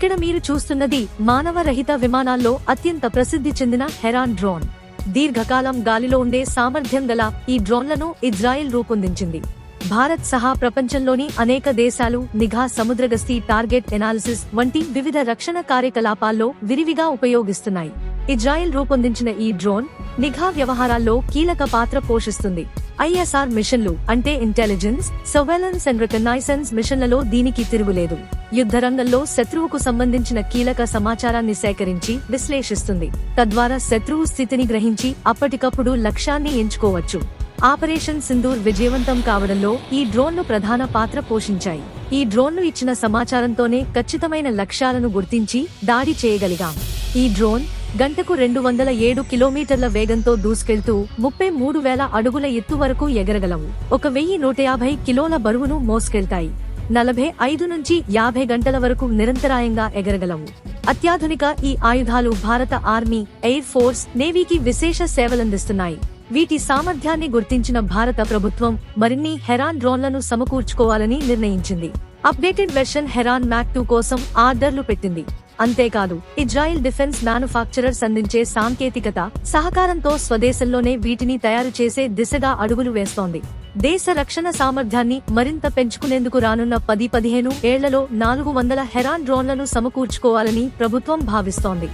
ఇక్కడ మీరు చూస్తున్నది మానవరహిత విమానాల్లో అత్యంత ప్రసిద్ధి చెందిన హెరాన్ డ్రోన్. దీర్ఘకాలం గాలిలో ఉండే సామర్థ్యం గల ఈ డ్రోన్లను ఇజ్రాయెల్ రూపొందించింది. భారత్ సహా ప్రపంచంలోని అనేక దేశాలు నిఘా సముద్రగస్తీ టార్గెట్ ఎనాలిసిస్ వంటి వివిధ రక్షణ కార్యకలాపాల్లో విరివిగా ఉపయోగిస్తున్నాయి. ఇజ్రాయెల్ రూపొందించిన ఈ డ్రోన్ నిఘా వ్యవహారాల్లో కీలక పాత్ర పోషిస్తుంది. ఐఎస్ఆర్ మిషన్లు అంటే ఇంటెలిజెన్స్ సర్వేలెన్స్ అండ్ రికగ్నైసెన్స్ మిషన్లలో దీనికి తిరుగులేదు. యుద్ధ రంగంలో శత్రువుకు సంబంధించిన కీలక సమాచారాన్ని సేకరించి విశ్లేషిస్తుంది. తద్వారా శత్రువు స్థితిని గ్రహించి అప్పటికప్పుడు లక్ష్యాన్ని ఎంచుకోవచ్చు. ఆపరేషన్ సింధూర్ విజయవంతం కావడంలో ఈ డ్రోన్లు ప్రధాన పాత్ర పోషించాయి. ఈ డ్రోన్లు ఇచ్చిన సమాచారంతోనే ఖచ్చితమైన లక్ష్యాలను గుర్తించి దాడి చేయగలిగాం. ఈ డ్రోన్ గంటకు రెండు వందల ఏడు కిలోమీటర్ల వేగంతో దూసుకెళ్తూ ముప్పై మూడు వేల అడుగుల ఎత్తు వరకు ఎగరగలవు. ఒక వెయ్యి నూట యాభై కిలోల బరువును మోసుకెళ్తాయి. నలభై ఐదు నుంచి యాభై గంటల వరకు నిరంతరాయంగా ఎగరగలవు. అత్యాధునిక ఈ ఆయుధాలు భారత ఆర్మీ ఎయిర్ ఫోర్స్ నేవీకి విశేష సేవలందిస్తున్నాయి. వీటి సామర్థ్యాన్ని గుర్తించిన భారత ప్రభుత్వం మరిన్ని హెరాన్ డ్రోన్లను సమకూర్చుకోవాలని నిర్ణయించింది. Updated version Heron Mk two కోసం ఆర్డర్లు పెట్టింది. అంతేకాదు ఇజ్రాయిల్ డిఫెన్స్ మ్యానుఫాక్చరర్స్ అందించే సాంకేతికత సహకారంతో స్వదేశంలోనే వీటిని తయారు చేసే దిశగా అడుగులు వేస్తోంది. దేశ రక్షణ సామర్థ్యాన్ని మరింత పెంచుకునేందుకు రానున్న పది పదిహేను ఏళ్ళలో నాలుగు వందల హెరాన్ డ్రోన్లను సమకూర్చుకోవాలని ప్రభుత్వం భావిస్తోంది.